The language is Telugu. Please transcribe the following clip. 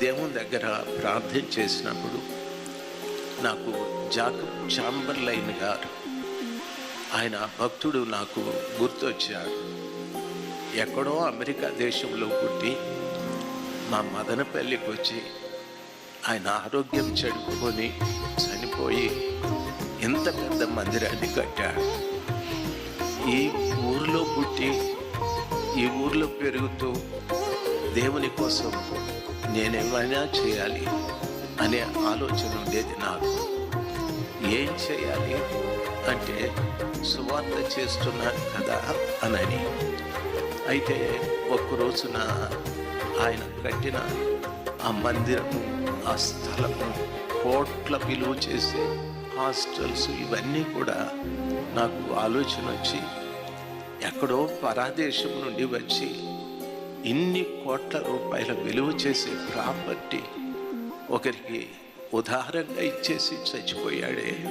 దేవుని దగ్గర ప్రార్థన చేసినప్పుడు నాకు జాకబ్ చాంబర్లైన్ గారు ఆయన భక్తుడు నాకు గుర్తొచ్చాడు ఎక్కడో అమెరికా దేశంలో పుట్టి మా మదనపల్లికి వచ్చి ఆయన ఆరోగ్యం చెడుపుకొని చనిపోయి ఎంత పెద్ద మందిరాన్ని కట్టాడు. ఈ ఊర్లో పుట్టి ఈ ఊర్లో పెరుగుతూ దేవుని కోసం నేనేమైనా చేయాలి అనే ఆలోచన ఉండేది నాకు. ఏం చేయాలి? అంటే సువార్త చేస్తున్నాను కదా అనని. అయితే ఒక్క రోజున ఆయన కట్టిన ఆ మందిరము ఆ స్థలము కోట్ల విలువ చేసే హాస్టల్స్ ఇవన్నీ కూడా నాకు ఆలోచన వచ్చి ఎక్కడో పరాదేశం నుండి వచ్చి ఇన్ని కోట్ల రూపాయల విలువ చేసే ప్రాపర్టీ ఒకరికి ఉదాహరణగా ఇచ్చేసి చచ్చిపోయాడే.